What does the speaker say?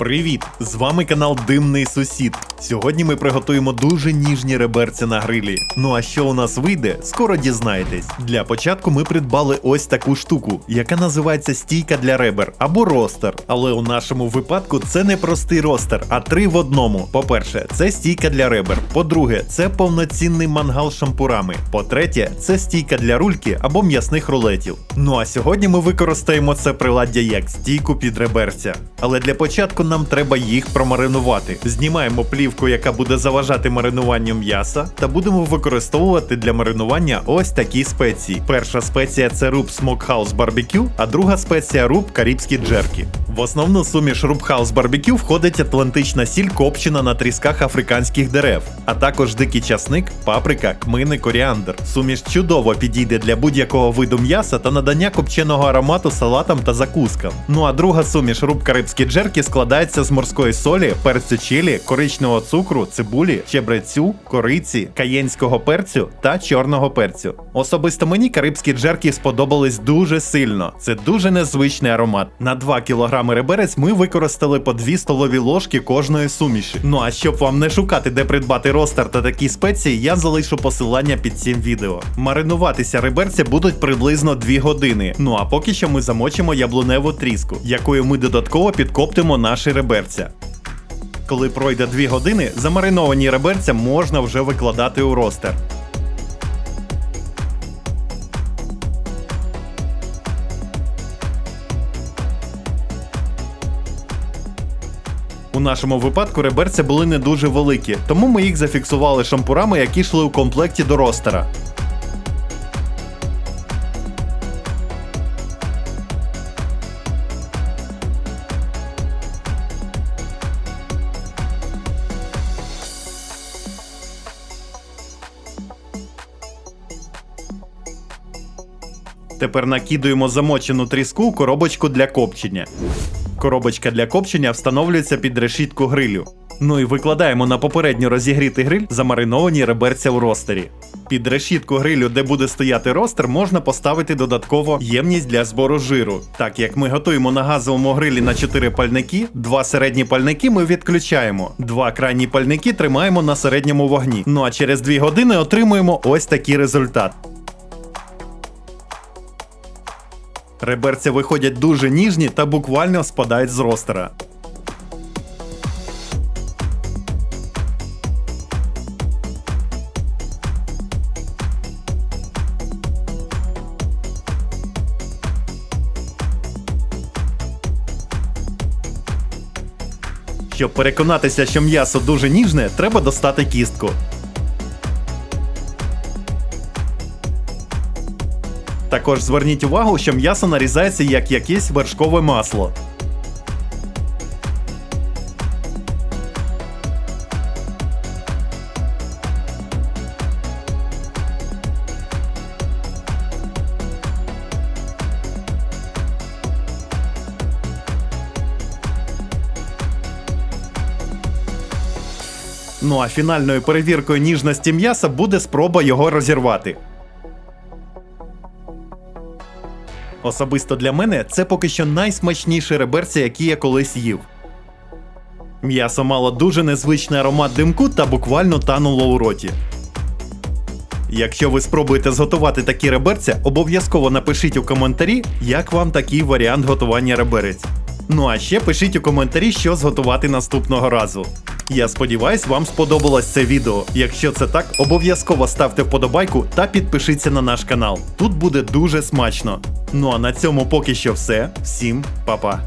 Привіт! З вами канал Димний Сусід. Сьогодні ми приготуємо дуже ніжні реберці на грилі. Ну а що у нас вийде, скоро дізнаєтесь. Для початку ми придбали ось таку штуку, яка називається стійка для ребер або ростер. Але у нашому випадку це не простий ростер, а три в одному. По-перше, це стійка для ребер. По-друге, це повноцінний мангал з шампурами. По-третє, це стійка для рульки або м'ясних рулетів. Ну а сьогодні ми використаємо це приладдя як стійку під реберця. Але для початку нам треба їх промаринувати. Знімаємо плівку, яка буде заважати маринуванню м'яса, та будемо використовувати для маринування ось такі спеції. Перша спеція це руб смокхаус барбекю, а друга спеція руб Карибські джеркі. Основну суміш руб House Barbecue входить атлантична сіль копчена на трісках африканських дерев, а також дикий часник, паприка, кмини, коріандр. Суміш чудово підійде для будь-якого виду м'яса та надання копченого аромату салатам та закускам. Ну а друга суміш руб Карибські джеркі складається з морської солі, перцю чилі, коричневого цукру, цибулі, чебрецю, кориці, каєнського перцю та чорного перцю. Особисто мені карибські джеркі сподобались дуже сильно. Це дуже незвичний аромат. На 2 кг реберець ми використали по 2 столові ложки кожної суміші. Ну а щоб вам не шукати, де придбати ростер та такі спеції, я залишу посилання під цим відео. Маринуватися реберці будуть приблизно 2 години. Ну а поки що ми замочимо яблуневу тріску, якою ми додатково підкоптимо наші реберця. Коли пройде 2 години, замариновані реберця можна вже викладати у ростер. У нашому випадку реберця були не дуже великі, тому ми їх зафіксували шампурами, які йшли у комплекті до ростера. Тепер накидуємо замочену тріску у коробочку для копчення. Коробочка для копчення встановлюється під решітку грилю. Ну і викладаємо на попередньо розігрітий гриль замариновані реберця у ростері. Під решітку грилю, де буде стояти ростер, можна поставити додатково ємність для збору жиру. Так як ми готуємо на газовому грилі на 4 пальники, два середні пальники ми відключаємо. Два крайні пальники тримаємо на середньому вогні. Ну а через 2 години отримуємо ось такий результат. Реберця виходять дуже ніжні та буквально спадають з ростера. Щоб переконатися, що м'ясо дуже ніжне, треба достати кістку. Також зверніть увагу, що м'ясо нарізається як якесь вершкове масло. Ну а фінальною перевіркою ніжності м'яса буде спроба його розірвати. Особисто для мене це поки що найсмачніші реберці, які я колись їв. М'ясо мало дуже незвичний аромат димку та буквально тануло у роті. Якщо ви спробуєте зготувати такі реберця, обов'язково напишіть у коментарі, як вам такий варіант готування реберець. Ну а ще пишіть у коментарі, що зготувати наступного разу. Я сподіваюсь, вам сподобалось це відео. Якщо це так, обов'язково ставте вподобайку та підпишіться на наш канал. Тут буде дуже смачно. Ну а на цьому поки що все. Всім па-па.